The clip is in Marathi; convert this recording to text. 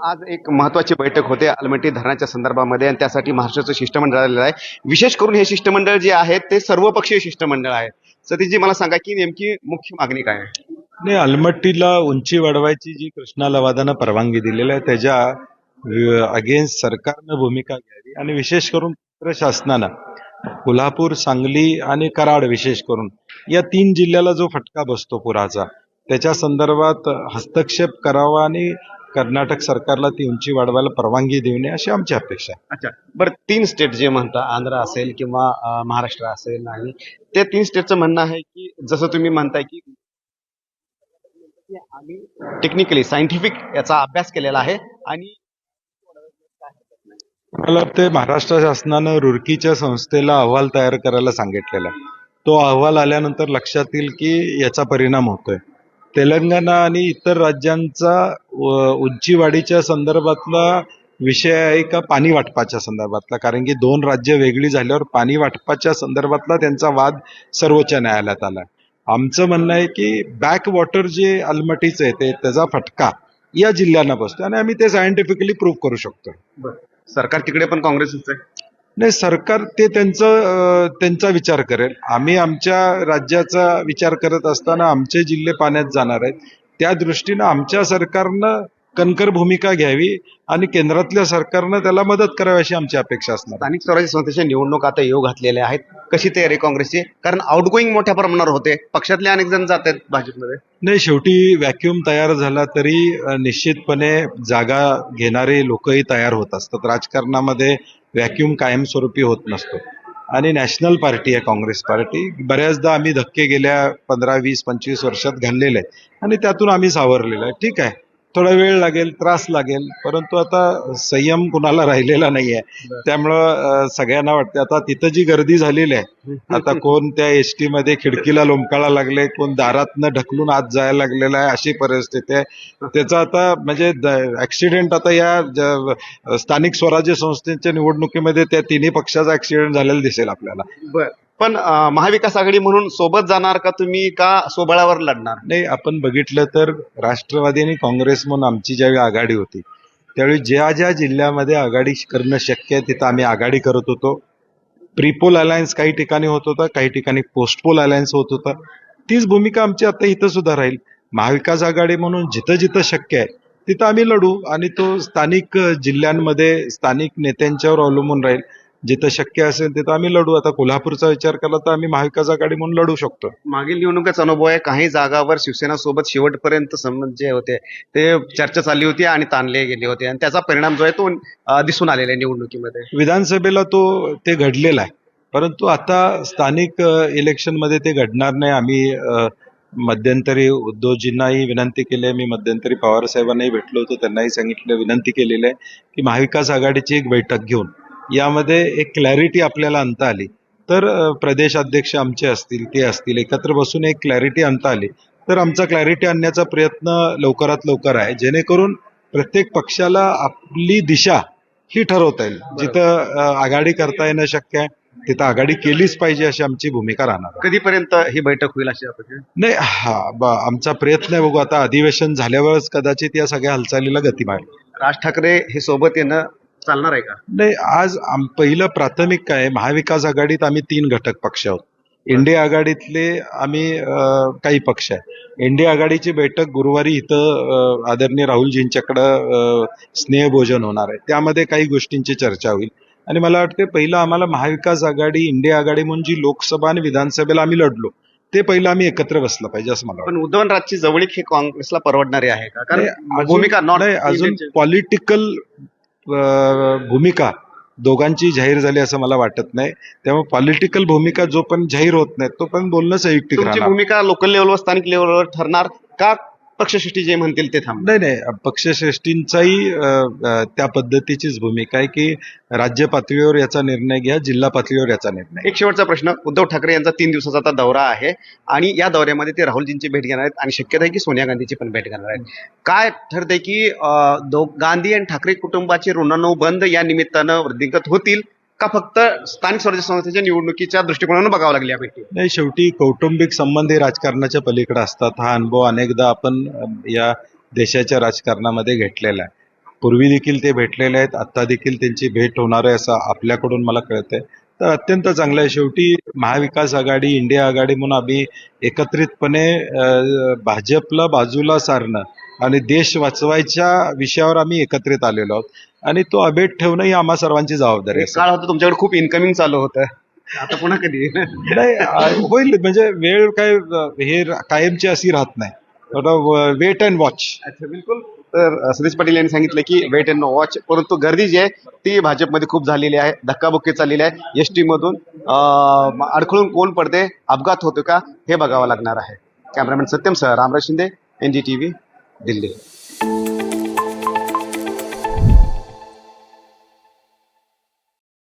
आज एक महत्वाची बैठक होते अलमटी धरणाच्या संदर्भामध्ये आणि त्यासाठी महाराष्ट्राचं शिष्टमंडळ आलेलं आहे. विशेष करून हे शिष्टमंडळ जे आहे ते सर्वपक्षीय शिष्टमंडळ आहे सतीशजी मला सांगा की नेमकी मुख्य मागणी काय आहे? नाही अलमट्टीला उंची वाढवायची जी कृष्णा लवादानं परवानगी दिलेली आहे त्याच्या अगेन्स्ट सरकारनं भूमिका घ्यावी आणि विशेष करून केंद्र शासनानं कोल्हापूर सांगली आणि कराड विशेष करून या तीन जिल्ह्याला जो फटका बसतो पुराचा त्याच्या संदर्भात हस्तक्षेप करावा आणि कर्नाटक सरकारला ती उंची वाढवायला परवानगी देऊ नये अशी आमची अपेक्षा आहे. अच्छा. बरं तीन स्टेट जे म्हणता आंध्र असेल किंवा अं, महाराष्ट्र असेल आणि त्या तीन स्टेटचं म्हणणं आहे की जसं तुम्ही म्हणताय की आम्ही टेक्निकली सायंटिफिक याचा अभ्यास केलेला आहे आणि मला वाटते महाराष्ट्र शासनानं रुरकीच्या संस्थेला अहवाल तयार करायला सांगितलेला आहे. तो अहवाल आल्यानंतर लक्षात येईल की याचा परिणाम होतोय. तेलंगणा आणि इतर राज्यांचा उंचीवाढीच्या संदर्भातला विषय आहे का पाणी वाटपाच्या संदर्भातला? कारण की दोन राज्य वेगळी झाल्यावर पाणी वाटपाच्या संदर्भातला त्यांचा वाद सर्वोच्च न्यायालयात आला. आमचं म्हणणं आहे की बॅक वॉटर जे अलमटीचं आहे ते त्याचा फटका या जिल्ह्यांना बसतो आणि आम्ही ते सायंटिफिकली प्रूव्ह करू शकतो सरकार तिकडे पण काँग्रेसच आहे? नाही सरकार ते त्यांचं त्यांचा विचार करेल. आम्ही आमच्या राज्याचा विचार करत असताना आमचे जिल्हे पाण्यात जाणार आहेत. त्या दृष्टीनं आमच्या सरकारनं कणकर भूमिका घ्यावी आणि केंद्रातल्या सरकारनं त्याला मदत करावी अशी आमची अपेक्षा असणार स्थानिक स्वराज्य संस्थेच्या निवडणूक आता येऊ घातलेल्या आहेत. कशी तयारी काँग्रेसची? कारण आउटगोईंग मोठ्या प्रमाणावर होते. पक्षातले अनेक जण जात आहेत भाजपमध्ये. नाही शेवटी व्हॅक्युम तयार झाला तरी निश्चितपणे जागा घेणारे लोकही तयार होत असतात. राजकारणामध्ये व्हॅक्युम कायमस्वरूपी होत नसतो. आणि नॅशनल पार्टी आहे काँग्रेस पार्टी. बऱ्याचदा आम्ही धक्के गेल्या पंधरा वीस पंचवीस वर्षात घाललेले आहेत. आणि त्यातून आम्ही सावरलेलो आहे. ठीक आहे. थोडा वेळ लागेल त्रास लागेल परंतु आता संयम कुणाला राहिलेला नाहीये. त्यामुळं सगळ्यांना वाटतं आता तिथं जी गर्दी झालेली आहे आता कोण त्या एस टी मध्ये खिडकीला लोंबकाळा लागले कोण दारातनं ढकलून आत जायला लागलेलं आहे अशी परिस्थिती आहे. त्याचा आता म्हणजे ऍक्सिडेंट आता या स्थानिक स्वराज्य संस्थेच्या निवडणुकीमध्ये त्या तिन्ही पक्षाचा ऍक्सिडेंट झालेला दिसेल आपल्याला. बर. पण महाविकास आघाडी म्हणून सोबत जाणार का तुम्ही का सोबळावर लढणार? नाही आपण बघितलं तर राष्ट्रवादी आणि काँग्रेस म्हणून आमची ज्यावेळी आघाडी होती त्यावेळी ज्या ज्या जिल्ह्यामध्ये आघाडी करणं शक्य आहे तिथं आम्ही आघाडी करत होतो. प्रीपोल अलायन्स काही ठिकाणी होत होता काही ठिकाणी पोस्टपोल अलायन्स होत होता. तीच भूमिका आमची आता इथं सुद्धा राहील. महाविकास आघाडी म्हणून जिथं जिथं शक्य आहे तिथं आम्ही लढू आणि तो स्थानिक जिल्ह्यांमध्ये स्थानिक नेत्यांच्यावर अवलंबून राहील. जिथं शक्य असेल तिथं आम्ही लढू. आता कोल्हापूरचा विचार केला तर आम्ही महाविकास आघाडी म्हणून लढू शकतो. मागील निवडणुकीचा अनुभव आहे. काही जागावर शिवसेना सोबत शेवटपर्यंत संबंध जे होते ते चर्चा चालली होती आणि ताणले गेले होते. आणि त्याचा परिणाम जो आहे तो अं, दिसून आलेला आहे निवडणुकीमध्ये. विधानसभेला तो ते घडलेला आहे. परंतु आता स्थानिक इलेक्शनमध्ये ते घडणार नाही. आम्ही अ, मध्यंतरी उद्धवजींनाही विनंती केली आहे. मी मध्यंतरी पवार साहेबांनाही भेटलो होतो. त्यांनाही सांगितलं विनंती केलेली आहे की महाविकास आघाडीची एक बैठक घेऊन. यामध्ये एक क्लॅरिटी आपल्याला आणता आली. तर अ, प्रदेश अध्यक्ष आमचे असतील ते असतील एकत्र बसून एक क्लॅरिटी आणता आली. तर आमचा क्लॅरिटी आणण्याचा प्रयत्न लवकरात लवकर आहे. जेणेकरून प्रत्येक पक्षाला आपली दिशा ही ठरवता येईल. जिथं आघाडी करता येणं शक्य आहे तिथं आघाडी केलीच पाहिजे अशी आमची भूमिका राहणार. कधीपर्यंत ही बैठक होईल अशी? नाही हा ब- आमचा प्रयत्न आहे बघू. आता अधिवेशन झाल्यावरच कदाचित या सगळ्या हालचालीला गती मारेल राज ठाकरे हे सोबत येणं चालणार आहे का? नाही आज आम पहिलं प्राथमिक काय आहे, महाविकास आघाडीत आम्ही तीन घटक पक्ष आहोत. इंडिया आघाडीतले आम्ही अं, काही पक्ष आहे इंडिया आघाडीची बैठक गुरुवारी इथं अं, आदरणीय राहुलजींच्याकडं अं, स्नेहभोजन होणार आहे. त्यामध्ये काही गोष्टींची चर्चा होईल. आणि मला वाटते पहिलं आम्हाला महाविकास आघाडी इंडिया आघाडी म्हणून जी लोकसभा आणि विधानसभेला आम्ही लढलो ते पहिलं आम्ही एकत्र बसलं पाहिजे असं मला वाटतं पण उद्धवराजची जवळीक हे काँग्रेसला परवडणारी आहे का? कारण नाही, अजून- भूमिका नॉट नाही, अजून पॉलिटिकल भूमिका दोघांची जाहीर झाली असं मला वाटत नाही. त्यामुळे पॉलिटिकल भूमिका जो पण जाहीर होत नाही तो पण बोलणं संयुक्तिक भूमिका लोकल लेवलवर स्थानिक लेवलवर ठरणार का? पक्षश्रेष्ठी जे म्हणतील ते थांब नाही नाही पक्षश्रेष्ठींचाही त्या पद्धतीचीच भूमिका आहे की राज्य पातळीवर याचा निर्णय घ्या जिल्हा पातळीवर याचा निर्णय एक शेवटचा प्रश्न उद्धव ठाकरे यांचा तीन दिवसाचा आता दौरा आहे आणि या दौऱ्यामध्ये ते राहुलजींची भेट घेणार आहेत आणि शक्यता आहे की सोनिया गांधीची पण भेट घेणार आहेत. काय ठरतंय की गांधी आणि ठाकरे कुटुंबाचे ऋणानुबंध या निमित्तानं वृद्धिंगत होतील? का फक्त स्थानिक स्वराज्य संस्थेच्या निवडणुकीच्या दृष्टिकोनानं बघावं लागली यापैकी नाही शेवटी कौटुंबिक संबंध हे राजकारणाच्या पलीकडे असतात. हा अनुभव अनेकदा आपण या देशाच्या राजकारणामध्ये घेतलेला आहे. पूर्वी देखील ते भेटलेले आहेत. आत्ता देखील त्यांची भेट होणार आहे असं आपल्याकडून मला कळतंय. तर अत्यंत चांगलं आहे. शेवटी महाविकास आघाडी इंडिया आघाडी म्हणून आम्ही एकत्रितपणे भाजपला बाजूला सारणं आणि देश वाचवायच्या विषयावर आम्ही एकत्रित आलेलो आहोत. आणि तो अभेट ठेवणं ही आम्हा सर्वांची जबाबदारी आहे काळ होता तुमच्याकडे खूप इन्कमिंग चालू होतं. आता पुन्हा कधी? नाही होईल. म्हणजे वेळ काय हे कायमची अशी राहत नाही. वेट अँड वॉच अच्छा बिलकुल. तर सतीश पाटील यांनी सांगितलं की वेट अँड वॉच परंतु गर्दी जी आहे ती भाजपमध्ये खूप झालेली आहे. धक्काबुक्की चाललेली आहे. एस मधून अ, म- अडखळून कोण पडते अपघात होतो का हे बघावं लागणार आहे. Cameraman Satyam sir Ramraj Shinde N D T V. Delhi.